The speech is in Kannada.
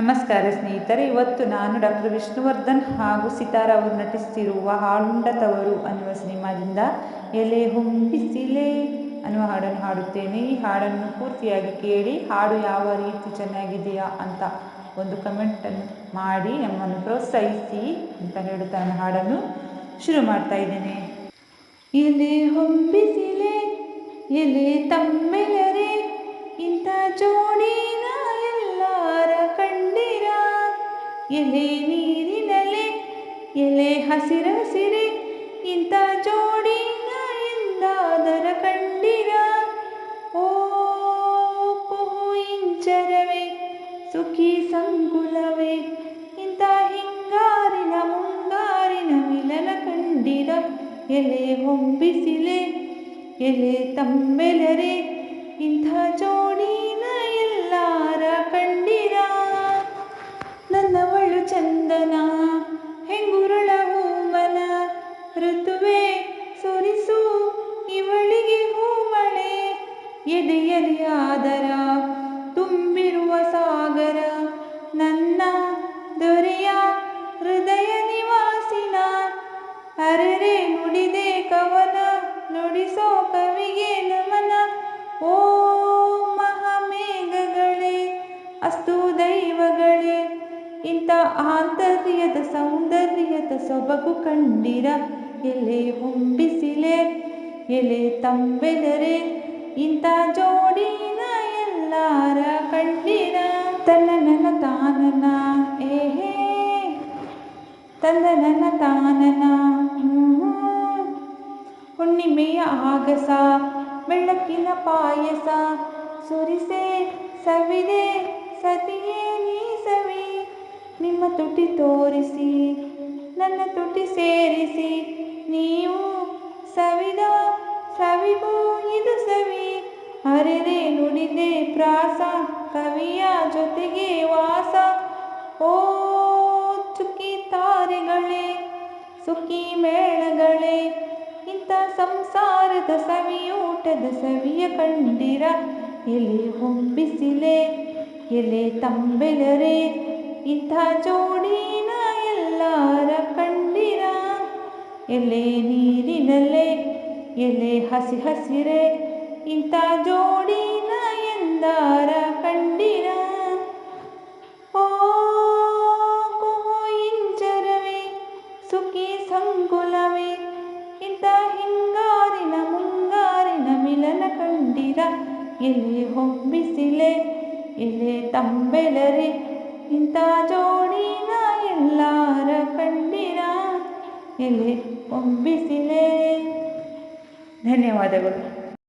ನಮಸ್ಕಾರ ಸ್ನೇಹಿತರೆ, ಇವತ್ತು ನಾನು ಡಾಕ್ಟರ್ ವಿಷ್ಣುವರ್ಧನ್ ಹಾಗೂ ಸಿತಾರ ಅವರು ನಟಿಸುತ್ತಿರುವ ಹಾಡುಂಡತವರು ಅನ್ನುವ ಸಿನಿಮಾದಿಂದ ಎಲೆ ಹೊಂಬಿಸಿಲೆ ಅನ್ನುವ ಹಾಡನ್ನು ಹಾಡುತ್ತೇನೆ. ಈ ಹಾಡನ್ನು ಪೂರ್ತಿಯಾಗಿ ಕೇಳಿ ಹಾಡು ಯಾವ ರೀತಿ ಚೆನ್ನಾಗಿದೆಯಾ ಅಂತ ಒಂದು ಕಮೆಂಟನ್ನು ಮಾಡಿ ನಮ್ಮನ್ನು ಪ್ರೋತ್ಸಾಹಿಸಿ ಅಂತ ಹೇಳುತ್ತಾ ನಾನು ಹಾಡನ್ನು ಶುರು ಮಾಡ್ತಾ ಇದ್ದೇನೆ. ಎಲೆ ಹೊಂಬಿಸಿಲೆ ಎಲೆ ತಮ್ಮೆಲರೆ ಇಂಥ ಜೋಡಿ ಕಂಡಿರ ಎಲೆ ನೀರಿನಲೆ, ಎಲೆ ಹಸಿರಸಿರೆ ಇಂಥ ಜೋಡಿ ಎಂದಾದರ ಕಂಡಿರ. ಓ ಕುಹು ಇಂಚರವೇ, ಸುಖಿ ಸಂಕುಲವೇ, ಇಂಥ ಹಿಂಗಾರಿನ ಮುಂಗಾರಿನ ಮಿಲನ ಕಂಡಿರ. ಎಲೆ ಹೊಂಬಿಸಿಲೆ, ಎಲೆ ತಂಬೆಲರೆ, ಇಂಥ ಜೋಡಿನ ಎದೆಯಲಿ ತುಂಬಿರುವ ಸಾಗರ, ನನ್ನ ದೊರೆಯ ಹೃದಯ ನಿವಾಸಿನ ಅರರೆ ನುಡಿದೆ ಕವನ, ನುಡಿಸೋ ಕವಿಗೆ ನಮನ. ಓ ಮಹಾಮೇಘಗಳೇ, ಅಸ್ತು ದೈವಗಳೇ, ಇಂಥ ಆಂತರ್ಯದ ಸೌಂದರ್ಯದ ಸೊಬಗು ಕಂಡಿರ. ಎಲೆ ಹೊಂಬಿಸಿಲೆ, ಎಲೆ ತಂಬೆದರೆ ಇಂಥ ಜೋಡಿನ ಎಲ್ಲಾರ ಕಣ್ಣಿನ ನನ್ನ ತಾನನ ಏಹೇ ತಂದ ನನ್ನ ತಾನನ ಹುಣ್ಣಿಮೆಯ ಆಗಸ, ಬೆಳಕಿನ ಪಾಯಸ, ಸುರಿಸೆ, ಸವಿದೆ, ಸತಿಯೇ ನೀ ಸವಿ, ನಿಮ್ಮ ತುಟಿ ತೋರಿಸಿ, ನನ್ನ ತುಟಿ ಸೇರಿಸಿ, ನೀವು ಸವಿದ, ಸವಿಗೂ ಇದು ಸವಿ. ಅರೆರೆ ನುಡಿದೆ ಪ್ರಾಸ, ಕವಿಯ ಜೊತೆಗೆ ವಾಸ. ಓ ಚುಕ್ಕಿ ತಾರೆಗಳೇ ಸುಖಿ ಮೇಳಗಳೇ, ಇಂಥ ಸಂಸಾರದ ಸವಿಯೂಟದ ಸವಿಯ ಕಂಡಿರ. ಎಲೆ ಹೊಂಬಿಸಿಲೆ, ಎಲೆ ತಂಬೆಲರೆ, ಇಂಥ ಜೋಡಿನ ಎಲ್ಲಾರ ಕಂಡಿರ. ಎಲೆ ನೀರಿನಲ್ಲೇ, ಎಲೆ ಹಸಿ ಹಸಿರೆ ಇಂಥ ಜೋಡಿನ ಎಂದಾರ ಕಂಡಿರ ಓ ಇಂಚರವೇ ಸುಖಿ ಸಂಕುಲವೇ, ಇಂಥ ಹಿಂಗಾರಿನ ಮುಂಗಾರಿನ ಮಿಲನ ಕಂಡಿರ? ಎಲೆ ಹೊಬ್ಬಿಸಿಲೆ ಎಲೆ ತಂಬೆಲರೆ ಇಂಥ ಜೋಡಿನ ಎಲ್ಲಾರ ಕಂಡಿರ ಎಲೆ ಹೊಂಬಿಸಿಲೆ ಧನ್ಯವಾದಗಳು.